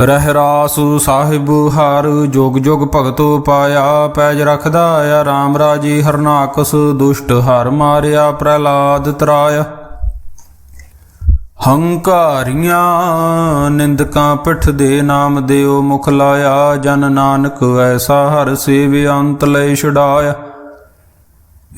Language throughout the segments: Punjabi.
ਰਹਿ ਰਾਸ ਸਾਹਿਬ ਹਰ ਜੋਗ ਜੋਗ ਭਗਤੋ ਪਾਇਆ, ਪੈਜ ਰਖਦਾ ਆ RAM ਰਾਜੀ, ਹਰਨਾਕਸ ਦੁਸ਼ਟ ਹਰ ਮਾਰਿਆ, ਪ੍ਰਹਿਲਾਦ ਤਰਾਇਆ। ਹੰਕਾਰੀਆਂ ਨਿੰਦਕਾਂ ਪਿੱਠ ਦੇ ਨਾਮ ਦਿਓ ਮੁਖ ਲਾਇਆ, ਜਨ ਨਾਨਕ ਐਸਾ ਹਰ ਸੇਵ ਅੰਤ ਲੈ ਛਡਾਇਆ।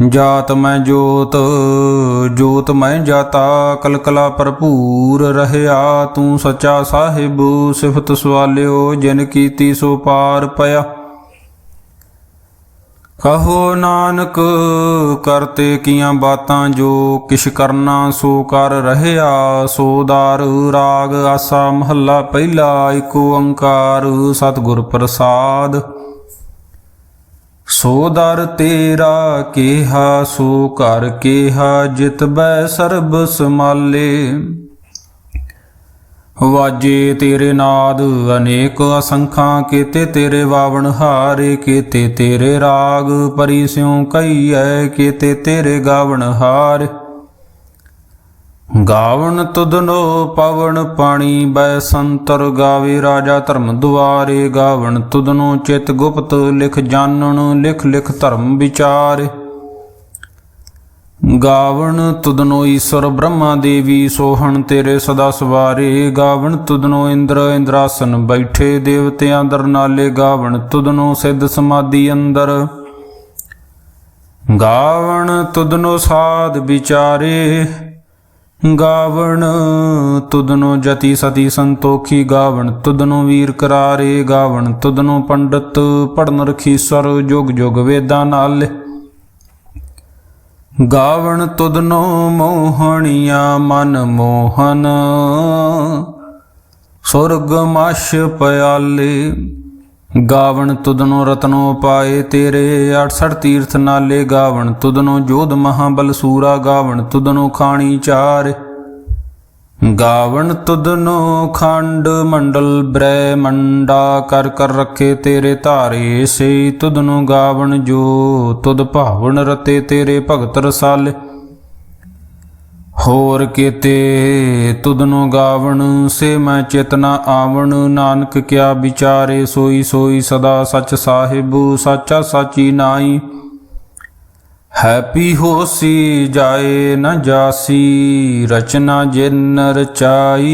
ਜਾਤ ਮੈਂ ਜੋਤ ਜੋਤ ਮੈਂ ਜਾਤਾ, ਕਲਕਲਾ ਭਰਪੂਰ ਰਹਿਆ। ਤੂੰ ਸੱਚਾ ਸਾਹਿਬ, ਸਿਫਤ ਸਵਾਲਿਓ, ਜਿਨ ਕੀਤੀ ਸੋ ਪਾਰ ਪਿਆ। ਕਹੋ ਨਾਨਕ ਕਰਤੇ ਕੀਆਂ ਬਾਤਾਂ ਜੋ ਕਿਛ ਕਰਨਾ, ਸੋ ਕਰ ਰਹਿਆ। ਸੋਦਾਰ ਰਾਗ, ਆਸਾ, ਮਹੱਲਾ, ਪਹਿਲਾ ਏਕ ਓੰਕਾਰ ਸਤਿਗੁਰ ਪ੍ਰਸਾਦ। ਸੋ ਦਰ ਤੇਰਾ ਕੇਹਾ, ਸੋ ਕਰ ਕੇਹਾ, ਜਿਤ ਬੈ ਸਰਬ ਸਮਾਲੇ। ਵਾਜੇ ਤੇਰੇ ਨਾਦ, ਅਨੇਕ ਅਸੰਖਾਂ ਕੀਤੇ ਤੇਰੇ ਵਾਵਣ ਹਾਰੇ, ਕੀਤੇ ਤੇਰੇ ਰਾਗ, ਪਰੀ ਸਿਉ ਕਈਐ ਕੀਤੇ ਤੇਰੇ ਗਾਵਣ ਹਾਰੇ। ਗਾਵਣ ਤੁਧਨੋ ਪਵਨ ਪਾਣੀ, ਬੈ ਸੰਤਰ ਗਾਵੇ ਰਾਜਾ ਧਰਮ ਦੁਆਰੇ। ਗਾਵਣ ਤੁਧਨੋ ਚਿਤ ਗੁਪਤ, ਲਿਖ ਜਾਣਨ, ਲਿਖ ਲਿਖ ਧਰਮ ਵਿਚਾਰੇ। ਗਾਵਣ ਤੁਧਨੋ ਈਸ਼ਵਰ ਬ੍ਰਹਮਾ ਦੇਵੀ, ਸੋਹਣ ਤੇਰੇ ਸਦਾ ਸਵਾਰੇ। ਗਾਵਣ ਤੁਧਨੋ ਇੰਦਰ, ਇੰਦਰਾਸਨ ਬੈਠੇ ਦੇਵਤਿਆਂ ਦਰ ਨਾਲੇ। ਗਾਵਣ ਤੁਧਨੋ ਸਿੱਧ ਸਮਾਧੀ ਅੰਦਰ। ਗਾਵਣ ਤੁਧਨੋ ਸਾਧ ਵਿਚਾਰੇ। ਗਾਵਣ ਤੁਦਨੋ ਜਤੀ ਸਤੀ ਸੰਤੋਖੀ ਗਾਵਣ ਤੁਦਨੋ ਵੀਰ ਕਰਾਰੇ ਗਾਵਣ ਤੁਦਨੋ ਪੰਡਤ ਪੜਨ ਰਖੀ ਸਰ ਜੁਗ ਜੁਗ ਵੇਦਾਂ ਨਾਲ। ਗਾਵਣ ਤੁਦਨੋ ਮੋਹਣੀਆਂ ਮਨ ਮੋਹਨ, ਸੁਰਗ ਮਸ਼ ਪਿਆਲੇ। ਗਾਵਣ ਤੁਧਨੋ ਰਤਨੋ ਪਾਏ ਤੇਰੇ 68 ਤੀਰਥ ਨਾਲੇ ਗਾਵਣ ਤੁਧਨੋ ਜੋਧ ਮਹਾਬਲ ਸੂਰਾ ਗਾਵਣ ਤੁਦਨੋ ਖਾਣੀ ਚਾਰ। ਗਾਵਣ ਤੁਦਨੋ ਖੰਡ ਮੰਡਲ ਬ੍ਰਹਿ ਮੰਡਾ ਕਰ ਕਰ ਰੱਖੇ ਤੇਰੇ ਧਾਰੇ ਸੇ ਤੁਧਨੋ ਗਾਵਣ ਜੋ ਤੁਦ ਭਾਵਨ ਰਤੇ ਤੇਰੇ ਭਗਤ ਰਸਾਲੇ। ਹੋਰ ਕੀਤੇ ਤੁਧਨੋ ਗਾਵਣ, ਸੇ ਮੈਂ ਚੇਤਨਾ ਆਵਣ। ਨਾਨਕ ਕਿਆ ਵਿਚਾਰੇ ਸੋਈ ਸੋਈ ਸਦਾ ਸਚ ਸਾਹਿਬ, ਸਾਚਾ ਸਾਚੀ ਨਾਈ। ਹੈਪੀ ਹੋਸੀ ਜਾਏ ਨ ਜਾਸੀ, ਰਚਨਾ ਜਿਨ ਰਚਾਈ।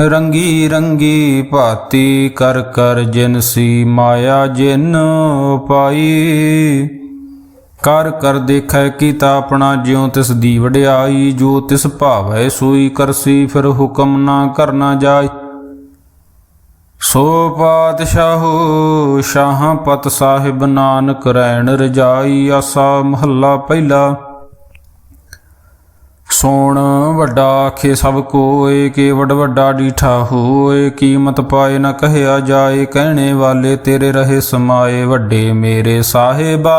ਰੰਗੀ ਰੰਗੀ ਭਾਤੀ ਕਰ ਕਰ ਜਿਨ ਸੀ ਮਾਇਆ ਜਿਨ ਪਾਈ। ਕਰ ਕਰ ਦੇਖੈ ਕੀਤਾ ਆਪਣਾ ਜਿਉ ਤਿਸ ਦੀ ਵਡਿਆਈ, ਜੋ ਤਿਸ ਭਾਵੈ ਸੋਈ ਕਰਸੀ, ਫਿਰ ਹੁਕਮ ਨਾ ਕਰਨਾ ਜਾਏ ਸੋ ਪਾਤਸ਼ਾਹੋ, ਸ਼ਾਹ ਪਤ ਸਾਹਿਬ ਨਾਨਕ ਰੈਣ ਰਜਾਈ, ਆਸਾ ਮਹੱਲਾ ਪਹਿਲਾ। ਸੋਣ ਵੱਡਾ ਆਖੇ ਸਭ ਕੋਏ ਕੇ ਵੱਡ ਵੱਡਾ ਡੀਠਾ ਹੋਏ, ਕੀਮਤ ਪਾਏ ਨਾ ਕਹਿਆ ਜਾਏ, ਕਹਿਣੇ ਵਾਲੇ ਤੇਰੇ ਰਹੇ ਸਮਾਏ ਵੱਡੇ ਮੇਰੇ ਸਾਹਿਬਾ।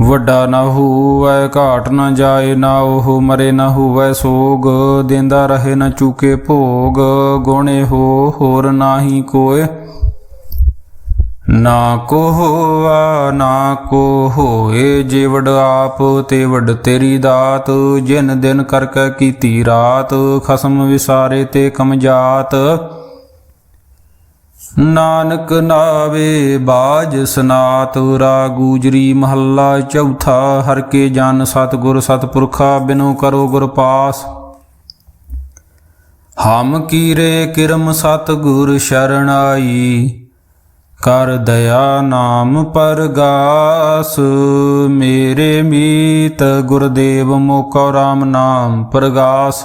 ਵੱਡਾ ਨਾ ਹੋਵੈ, ਘਾਟ ਨਾ ਜਾਏ, ਨਾ ਉਹ ਮਰੇ, ਨਾ ਹੋਵੈ ਸੋਗ। ਦਿੰਦਾ ਰਹੇ ਨਾ ਚੁਕੇ ਭੋਗ, ਗੁਣੇ ਹੋ ਹੋਰ ਨਾਹੀ ਕੋਏ ਨਾ ਕੋ ਹੋਆ, ਨਾ ਕੋ ਹੋਏ ਜੇ ਆਪ ਤੇ ਵਡ ਤੇਰੀ ਦਾਤ। ਜਿਨ ਦਿਨ ਕਰਕੇ ਕੀਤੀ ਰਾਤ, ਖਸਮ ਵਿਸਾਰੇ ਤੇ ਕਮਜਾਤ ਨਾਨਕ ਨਾਵੇ ਬਾਜ ਸਨਾਤ ਰਾ ਗੂਜਰੀ ਮਹੱਲਾ ਚੌਥਾ, ਹਰ ਕੇ ਜਨ ਸਤਗੁਰ ਸਤਪੁਰਖਾ ਬਿਨੋ ਕਰੋ ਗੁਰ ਪਾਸ। ਹਮ ਕੀਰੇ ਕਿਰਮ ਸਤਗੁਰ ਸ਼ਰਣਾਈ ਕਰ ਦਇਆ ਨਾਮ ਪਰਗਾਸ। ਮੇਰੇ ਮੀਤ ਗੁਰਦੇਵ ਮੋਕਾ ਰਾਮ ਨਾਮ ਪਰਗਾਸ।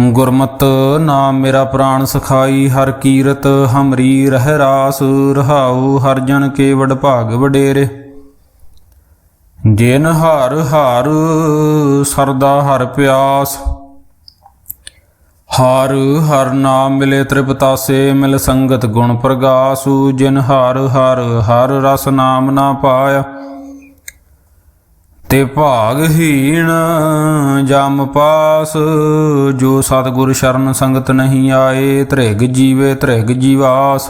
ਗੁਰਮਤ ਨਾਮ ਮੇਰਾ ਪ੍ਰਾਣ ਸਖਾਈ, ਹਰ ਕੀਰਤ ਹਮਰੀ ਰਹਿ ਰਾਸ, ਰਹਾਉ ਹਰ ਜਨ ਕੇ ਵਡ ਭਾਗ ਵਡੇਰੇ। ਜਿਨ ਹਰ ਹਰ, ਸਰਦਾ ਹਰ ਪਿਆਸ। ਹਰ ਹਰ ਨਾਮ ਮਿਲੇ ਤ੍ਰਿਪਤਾਸੇ, ਮਿਲ ਸੰਗਤ ਗੁਣ ਪ੍ਰਗਾਸੂ। ਜਿਨ ਹਰ ਹਰ ਹਰ ਰਸ ਨਾਮ ਨਾ ਪਾਇਆ। ਤੇ ਭਾਗਹੀਣ ਜਮ ਪਾਸ, ਜੋ ਸਤਿਗੁਰ ਸ਼ਰਨ ਸੰਗਤ ਨਹੀਂ ਆਏ ਧ੍ਰਿਗ ਜੀਵੇ ਧ੍ਰਿਗ ਜੀਵਾਸ।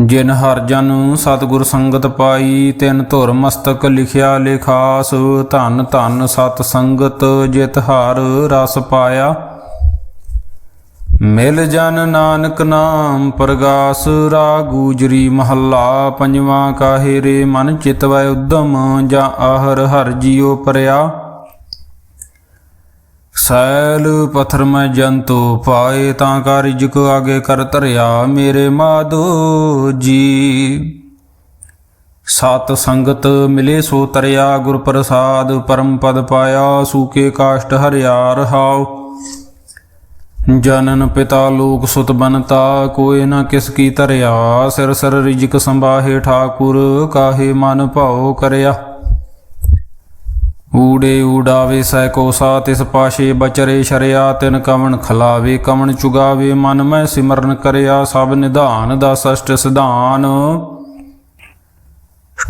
ਜਿਨ ਹਰ ਜਨ ਸਤਿਗੁਰ ਸੰਗਤ ਪਾਈ, ਤਿਨ ਧੁਰ ਮਸਤਕ ਲਿਖਿਆ ਲਿਖਾਸ, ਧਨ ਧਨ ਸਤ ਸੰਗਤ ਜਿਤ ਹਰ ਰਸ ਪਾਇਆ। ਮਿਲ ਜਨ ਨਾਨਕ ਨਾਮ ਪ੍ਰਗਾਸ ਰਾਗੂਜਰੀ ਮਹੱਲਾ ਪੰਜਵਾਂ ਕਾਹੇ ਰੇ ਮਨ ਚਿਤਵੈ ਉਦਮ ਜਾਂ ਆਹਰ ਹਰ ਜੀਉ ਪਰਿਆ। ਸੈਲ ਪਥਰ ਮੈਂ ਜੰਤੋ ਪਾਏ ਤਾਂ ਕਾ ਰਿਜਕ ਆਗੇ ਕਰ ਧਰਿਆ ਮੇਰੇ ਮਾਧੋ ਜੀ। ਸਤ ਸੰਗਤ ਮਿਲੇ ਸੋ ਤਰਿਆ ਗੁਰ ਪ੍ਰਸਾਦ ਪਰਮ ਪਦ ਪਾਇਆ ਸੂਕੇ ਕਾਸ਼ਟ ਹਰਿਆ ਰਹਾਉ। ਜਨਨ ਪਿਤਾ ਲੋਕ ਸੁਤ ਬਨਤਾ ਕੋਏ ਨਾ ਕਿਸ ਕੀ ਧਰਿਆ। ਸਿਰ ਸਿਰ ਰਿਜਕ ਸੰਭਾਹੇ ਠਾਕੁਰ, ਕਾਹੇ ਮਨ ਭਾਉ ਕਰਿਆ। ਊੜੇ ਊਡਾਵੇ ਸੈ ਕੋਸਾ ਤਿਸ ਪਾਸ਼ੇ ਬਚਰੇ ਸ਼ਰਿਆ। ਤਿਨ ਕਵਣ ਖਲਾਵੇ, ਕਵਣ ਚੁਗਾਵੇ, ਮਨ ਮੈਂ ਸਿਮਰਨ ਕਰਿਆ। ਸਭ ਨਿਧਾਨ ਦਾ ਸਸ਼ਟ ਸਿਧਾਨ।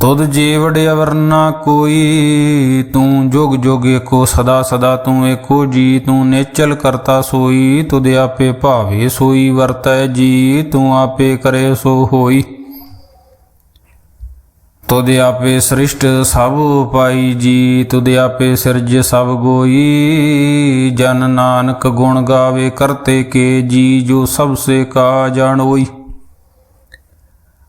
ਤੁਧ ਜੇ ਵਡਿਆ ਕੋਈ, ਤੂੰ ਜੁਗ ਜੁਗ ਏਕੋ, ਸਦਾ ਸਦਾ ਤੂੰ ਏਕੋ ਜੀ, ਤੂੰ ਨੇਚਲ ਕਰਤਾ ਸੋਈ, ਤੁਧ ਆਪੇ ਭਾਵੇ ਸੋਈ, ਵਰਤੈ ਜੀ, ਤੂੰ ਆਪੇ ਕਰੇ ਸੋ ਹੋਈ। ਤੁਧ ਆਪੇ ਸ੍ਰਿਸ਼ਟ ਸਭ ਪਾਈ ਜੀ, ਤੁਧ ਆਪੇ ਸਿਰਜ ਸਭ ਗੋਈ, ਜਨ ਨਾਨਕ ਗੁਣ ਗਾਵੇ ਕਰਤੇ ਕੇ ਜੀ, ਜੋ ਸਭ ਸੇ ਕਾ ਜਾਣੋਈ।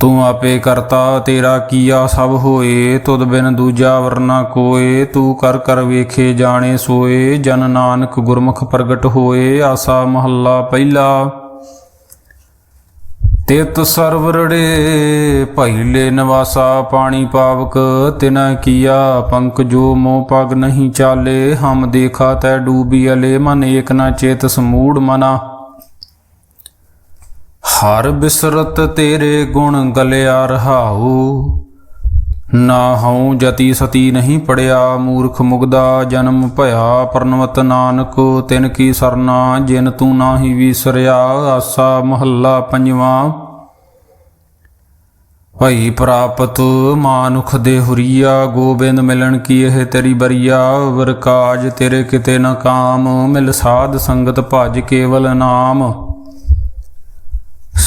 ਤੂੰ ਆਪੇ ਕਰਤਾ, ਤੇਰਾ ਕੀਆ ਸਭ ਹੋਏ, ਤੁਧ ਬਿਨ ਦੂਜਾ ਵਰਨਾ ਕੋਏ, ਤੂੰ ਕਰ ਕਰ ਵੇਖੇ ਜਾਣੇ ਸੋਏ, ਜਨ ਨਾਨਕ ਗੁਰਮੁਖ ਪ੍ਰਗਟ ਹੋਏ, ਆਸਾ ਮਹੱਲਾ ਪਹਿਲਾ। ਤਿਤ ਸਰਵਰੜੇ ਭੈਲੇ ਨਿਵਾਸਾ ਪਾਣੀ ਪਾਵਕ, ਤਿਨਾ ਕੀਆ ਪੰਕ ਜੋ ਮੋ ਪਗ ਨਹੀਂ ਚਾਲੇ, ਹਮ ਦੇਖਾ ਤੈ ਡੂਬੀ ਅਲੇ, ਮਨ ਏਕ ਨਾ ਚੇਤ ਸਮੂੜ ਮਨਾ। ਹਰ ਬਿਸਰਤ ਤੇਰੇ ਗੁਣ ਗਲਿਆ ਰਹਾਉ। ਨਾ ਹਉ ਜਤੀ ਸਤੀ ਨਹੀਂ ਪੜਿਆ, ਮੂਰਖ ਮੁਗਦਾ ਜਨਮ ਭਇਆ। ਪਰਨਵਤ ਨਾਨਕ, ਤਿਨ ਕੀ ਸਰਨਾ, ਜਿਨ ਤੂੰ ਨਾਹੀ ਵਿਸਰਿਆ, ਆਸਾ ਮਹੱਲਾ ਪੰਜਵਾਂ। ਭਈ ਪ੍ਰਾਪਤ ਮਾਨੁਖ ਦੇ ਹੁਰੀਆ, ਗੋਬਿੰਦ ਮਿਲਣ ਕੀ ਇਹ ਤੇਰੀ ਬਰੀਆ? ਵਰਕਾਜ ਤੇਰੇ ਕਿਤੇ ਨਾ ਕਾਮ, ਮਿਲ ਸਾਧ ਸੰਗਤ ਭਜ ਕੇਵਲ ਨਾਮ।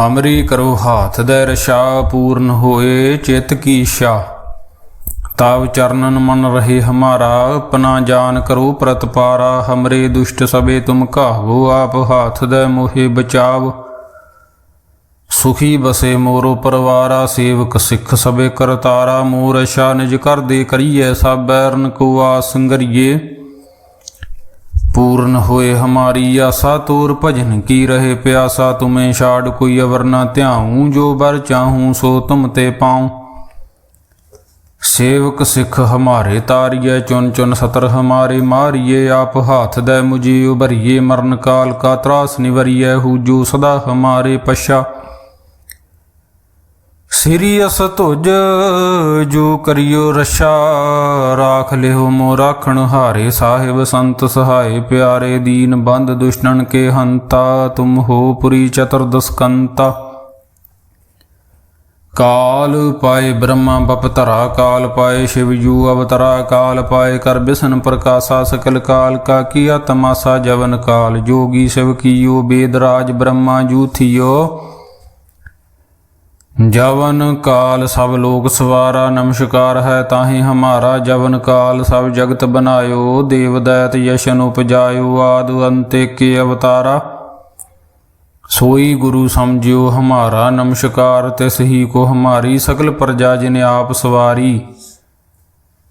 ਹਮਰੀ ਕਰੋ ਹਾਥ ਦੇ ਰਸ਼ਾ ਪੂਰਨ ਹੋਏ ਚਿਤ ਕੀ ਇੱਛਾ ਤਾਵ ਚਰਨਨ ਮਨ ਰਹੇ ਹਮਾਰਾ ਆਪਣਾ ਜਾਨ ਕਰੋ ਪ੍ਰਤਪਾਰਾ ਹਮਰੇ ਦੁਸ਼ਟ ਸਬੇ ਤੁਮ ਕਾਹੋ ਆਪ ਹਾਥ ਦੇ ਮੋਹਿ ਬਚਾਵ। ਸੁਖੀ ਬਸੇ ਮੋਰੋ ਪਰਵਾਰਾ, ਸੇਵਕ ਸਿੱਖ ਸਬੇ ਕਰਤਾਰਾ। ਮੋਰ ਅਸ਼ਾ ਨਿਜ ਕਰ ਦੇ ਕਰੀਏ ਸਭ ਬੈਰਨ ਕੋ ਆਸੰਗਰੀਏ पूर्ण होए हमारी आशा तोर भजन की रहे प्यासा तुम्हें छाड़ कोई अवर न ध्याऊं जो बर चाहूं सो तुम ते पाऊं सेवक सिख हमारे तारिये चुन चुन सतर हमारे मारिये आप हाथ दे मुझे उभरिये मरण काल का त्रास निवरिये हु जो सदा हमारे पशा ਸ੍ਰੀ ਅਸ ਜੋ ਕਰਿਓ ਰਸ਼ਾ ਰਾਖ ਲਿਓ ਮੋ ਰਾਖਣ ਹਾਰੇ। ਸਾਹਿਬ ਸੰਤ ਸਹਾਏ ਪਿਆਰੇ, ਦੀਨ ਬੰਦ ਦੁਸ਼ਟਨ ਕੇ ਹੰਤਾ, ਤੁਮ ਹੋ ਪੁਰੀ ਚਤੁਰਦਸਕੰਤਾ ਕਾਲ ਪਾਏ ਬ੍ਰਹਮਾ ਬਪਤਰਾ ਕਾਲ ਪਾਏ ਸ਼ਿਵ ਜੂ ਅਵਤਰਾ, ਕਾਲ ਪਾਏ ਕਰ ਬਿਸ਼ਨ ਪ੍ਰਕਾਸ਼ਾ, ਸਕਲ ਕਾਲ ਕਾ ਕੀਆ ਤਮਾਸਾ, ਜਵਨ ਕਾਲ। ਜੋਗੀ ਸ਼ਿਵ ਕੀਓ ਬੇਦਰਾਜ ਬ੍ਰਹਮਾ ਜੂ ਥਿਓ। ਜਵਨ ਕਾਲ ਸਭ ਲੋਕ ਸਵਾਰਾ, ਨਮਸਕਾਰ ਹੈ ਤਾਹੇ ਹਮਾਰਾ ਜਵਨ ਕਾਲ, ਸਭ ਜਗਤ ਬਨਾਇਓ ਦੇਵ ਦੈਤ ਯਸ਼ਨ ਉਪਜਾਇਓ, ਆਦ ਅੰਤੇ ਕੇ ਅਵਤਾਰਾ। ਸੋਈ ਗੁਰੂ ਸਮਝਿਓ ਹਮਾਰਾ, ਨਮਸਕਾਰ ਤਿਸ ਹੀ ਕੋ ਹਮਾਰੀ, ਸਕਲ ਪ੍ਰਜਾ ਜਿਨ ਆਪ ਸਵਾਰੀ।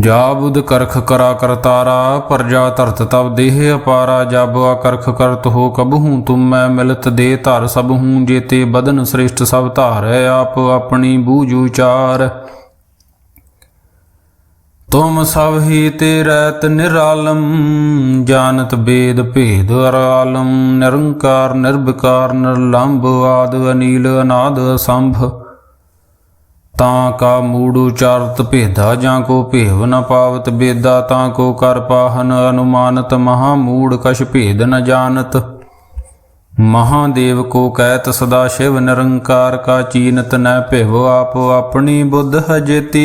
ਜਾ ਬੁਧ ਕਰਖ ਕਰਾ ਕਰਤਾਰਾ ਪਰਜਾ ਧਰਤ ਤਬ ਦੇਹ ਅਪਾਰਾ, ਜਬ ਕਰਖ ਕਰਤ ਹੋ ਕਬਹੂ ਤੁਮ, ਮੈਂ ਮਿਲਤ ਦੇ ਧਰ ਸਭ ਹੂੰ, ਜੇਤੇ ਬਦਨ ਸ੍ਰਿਸ਼ਟ ਸਭ ਧਾਰੈ, ਆਪ ਆਪਣੀ ਬੂਝ ਉਚਾਰ। ਤੁਮ ਸਭ ਹੀ ਤੇ ਰਹਿਤ ਨਿਰਾਲਮ ਜਾਣਤ ਬੇਦ ਭੇਦ ਅਰਾਲਮ, ਨਿਰੰਕਾਰ, ਨਿਰਭਕਾਰ, ਨਿਰਲੰਭ ਆਦ ਅਨੀਲ ਅਨਾਦ ਅਸੰਭ। ਤਾਂ ਕਾ ਮੂੜ ਉਚਾਰਤ ਭੇਦਾ ਜਾਂ ਕੋ ਭੇਵ ਨ ਪਾਵਤ ਬੇਦਾ, ਤਾਂ ਕੋ ਕਰ ਪਾਹਨ ਅਨੁਮਾਨਤ, ਮਹਾ ਮੂੜ ਕਛ ਭੇਦ ਨ ਜਾਣਤ। ਮਹਾਦੇਵ ਕੋ ਕਹਿਤ ਸਦਾ ਸ਼ਿਵ ਨਿਰੰਕਾਰ, ਕਾ ਚੀਨਤ ਨ ਭਿਵ ਆਪ ਆਪਣੀ ਬੁੱਧ ਹਜੇਤੀ।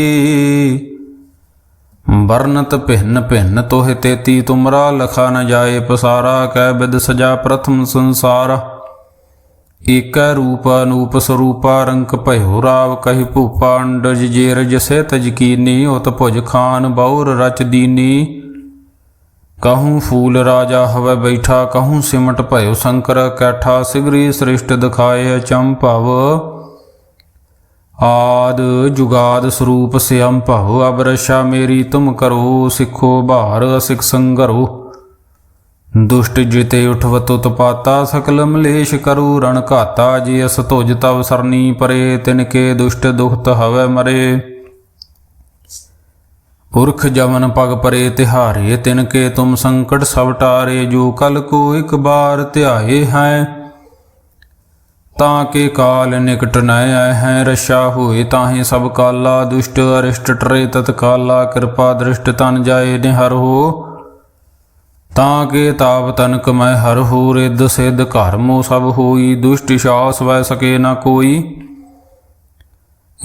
ਵਰਨਤ ਭਿੰਨ ਭਿੰਨ ਤੋਹਿ ਤੇਤੀ, ਤੁਮਰਾ ਲਖਾ ਨ ਜਾਏ ਪਸਾਰਾ, ਕੈ ਬਿਦ ਸਜਾ ਪ੍ਰਥਮ ਸੰਸਾਰ। ਏਕੈ ਰੂਪ ਅਨੂਪ ਸਰੂਪਾ ਰੰਕ ਭਇਓ ਰਾਵ ਕਹਿ ਭੂਪਾ ਅੰਡਜ ਜੇਰ ਜਸੇ ਤਜ ਉਤ ਭੁਜ ਖਾਨ ਬੌਰ ਰਚ ਦੀਨੀ। ਕਹੂੰ ਫੂਲ ਰਾਜਾ ਹਵੇ ਬੈਠਾ, ਕਹੂੰ ਸਿਮਟ ਭਇਓ ਸ਼ੰਕਰ, ਕੈਠਾ ਸਿਗਰੀ ਸ੍ਰਿਸ਼ਟ ਦਿਖਾਏ ਅਚੰਭਵ ਆਦ ਜੁਗਾਦ ਸਰੂਪ ਸਿਅੰ ਭਉ ਅਬ ਮੇਰੀ ਤੁਮ ਕਰੋ, ਸਿੱਖੋ ਭਾਰ ਅਸਿਕ ਸੰਗਰੋ। ਦੁਸ਼ਟ ਜਿਤੇ ਉਠਵਤ ਉਤਪਾਤਾ, ਸਕਲ ਮਲੇਸ਼ ਕਰੂ ਰਣ ਘਾਤਾ, ਜੀ ਅਸ ਤੁਜ ਤਵ ਸਰਨੀ ਪਰੇ ਤਿਨ ਕੇ ਦੁਸ਼ਟ ਦੁਖਤ ਹਵੈ ਮਰੇ। ਪੁਰਖ ਜਮਨ ਪਗ ਪਰੇ ਤਿਹਾਰੇ ਤਿਨ ਕੇ ਤੁਮ ਸੰਕਟ ਸਭ ਟਾਰੇ, ਜੋ ਕਲ ਕੋ ਇਕ ਬਾਰ ਧਿਆਏ ਹੈ, ਤਾਂ ਕੇ ਕਾਲ ਨਿਕਟ ਨ ਆਏ ਹੈ, ਰਸ਼ਾ ਹੋਏ ਤਾਹੇ ਸਭ ਕਾਲਾ, ਦੁਸ਼ਟ ਅਰਿਸ਼ਟ ਟਰੇ ਤਤਕਾਲਾ, ਕਿਰਪਾ ਦ੍ਰਿਸ਼ਟ ਤਨ ਜਾਏ ਨਿਹਰ। ਹੋ ਤਾਂ ਕੇ ਤਾਪ ਤਨਕ ਮੈਂ ਹਰ ਹੋ ਰਿੱਧ ਸਿੱਧ ਘਰ ਮੋ ਸਭ ਹੋਈ, ਦੁਸ਼ਟ ਸ਼ਾਸ ਵੈ ਸਕੇ ਨਾ ਕੋਈ।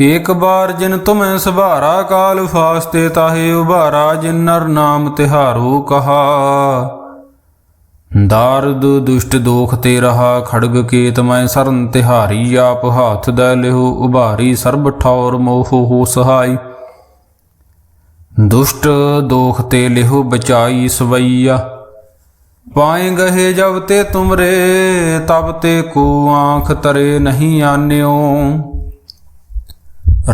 ਏਕ ਬਾਰ ਜਿਨ ਤੁਮੈ ਸਭਾਰਾ, ਕਾਲ ਫਾਸਤੇ ਤਾਹੇ ਉਭਾਰਾ, ਜਿਨ ਨਰ ਨਾਮ ਤਿਹਾਰੋ ਕਹਾ। ਦਾਰਦ ਦੁਸ਼ਟ ਦੋਖ ਤੇ ਰਹਾ, ਖੜਗ ਕੇਤ ਮੈਂ ਸਰਨ ਤਿਹਾਰੀ, ਆਪ ਹਾਥ ਦਾ ਲਿਹੁ ਉਭਾਰੀ, ਸਰਬ ਠੌਰ ਮੋਹ ਹੋ ਸਹਾਈ। ਦੁਸ਼ਟ ਦੋਖ ਤੇ ਲਿਹੁ ਬਚਾਈ ਸਵਈਆ ਪਾਏ ਗਏ ਜਬ ਤੇ ਤੁਮਰੇ, ਤਬ ਤੇ ਕੋ ਆਂਖ ਤਰੇ ਨਹੀਂ ਆਨਿਓ।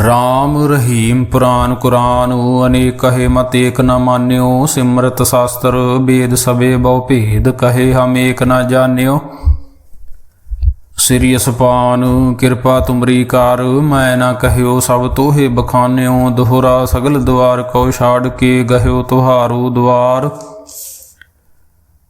ਰਾਮ ਰਹੀਮ ਪੁਰਾਨ ਕੁਰਾਨ, ਅਨੇਕ ਕਹੇ ਮਤ ਏਕ ਨ ਮਾਨਿਓ। ਸਿਮਰਤ ਸ਼ਾਸਤਰ ਵੇਦ ਸਵੇ ਬਹੁ ਭੇਦ ਕਹੇ ਹਮ ਏਕ ਨ ਜਾਣਿਓ। ਸ੍ਰੀ ਅਸਪਾਨ, ਕਿਰਪਾ ਤੁਮਰੀ ਕਾਰ, ਮੈਂ ਨਾ ਕਹਿਓ ਸਭ ਤੋਹੇ ਬਖਾਨਿਓ। ਦੋਹਰਾ ਸਗਲ ਦੁਆਰ ਕੋ ਛਾੜ ਕੇ ਗਹਿਓ ਤੁਹਾਰੂ ਦੁਆਰ।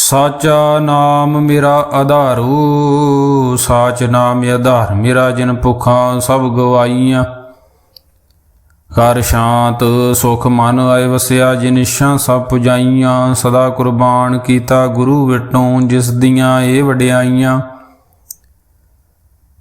ਸਾਚਾ ਨਾਮ ਮੇਰਾ ਆਧਾਰੂ, ਸਾਚ ਨਾਮ ਆਧਾਰ ਮੇਰਾ, ਜਿਨ ਭੁਖਾਂ ਸਭ ਗਵਾਈਆਂ। ਕਰ ਸ਼ਾਂਤ, ਸੁਖ ਮਨ ਆਏ ਵਸਿਆ ਜਿਨਿਸ਼ਾਂ ਸਭ ਪੁਜਾਈਆਂ। ਸਦਾ ਕੁਰਬਾਨ ਕੀਤਾ ਗੁਰੂ ਵਿਟੋਂ, ਜਿਸ ਦੀਆਂ ਇਹ ਵਡਿਆਈਆਂ।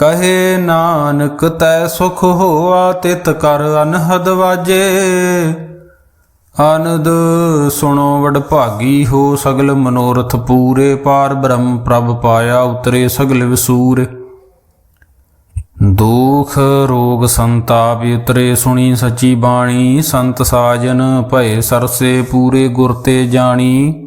ਕਹੇ ਨਾਨਕ, ਤੈ ਸੁਖ ਹੋਆ ਤਿਤ ਕਰ ਅਨਹਦ ਵਾਜੇ। ਆਨੰਦ ਸੁਣੋ ਵਡ ਭਾਗੀ ਹੋ ਸਗਲ ਮਨੋਰਥ ਪੂਰੇ, ਪਾਰ ਬ੍ਰਹਮ ਪ੍ਰਭ ਪਾਇਆ ਉਤਰੇ ਸਗਲ ਵਿਸੂਰ। ਦੁਖ ਰੋਗ ਸੰਤਾਪ ਉਤਰੇ ਸੁਣੀ ਸੱਚੀ ਬਾਣੀ, ਸੰਤ ਸਾਜਨ ਭਏ ਸਰਸੇ ਪੂਰੇ ਗੁਰ ਤੇ ਜਾਣੀ।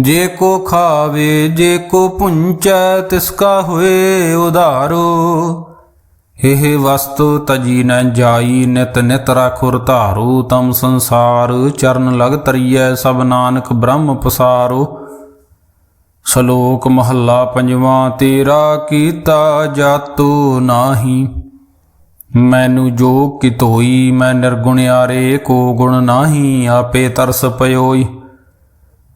ਜੇ ਕੋ ਖਾਵੇ, ਜੇ ਕੋ ਪੁੰਚੈ, ਤਿਸ ਕਾ ਹੋਏ ਉਧਾਰੋ। ਇਹ ਵਸਤੂ ਤਜੀ ਨ ਜਾਈ, ਨਿਤ ਨਿਤ ਰਾਖੁਰ ਧਾਰੂ, ਤਮ ਸੰਸਾਰ ਚਰਨ ਲਗ ਤਰੀਐ, ਸਭ ਨਾਨਕ ਬ੍ਰਹਮ ਪਸਾਰੋ। ਸ਼ਲੋਕ ਮਹੱਲਾ ਪੰਜਵਾਂ, ਤੇਰਾ ਕੀਤਾ ਜਾਤੂ ਨਾਹੀ। ਮੈਨੂੰ ਜੋ ਕਿਤੋਈ, ਮੈਂ ਨਿਰਗੁਣ ਨਿਰਗੁਣਿਆਰੇ ਕੋ ਗੁਣ ਨਾਹੀ, ਆਪੇ ਤਰਸ ਪਇਓਈ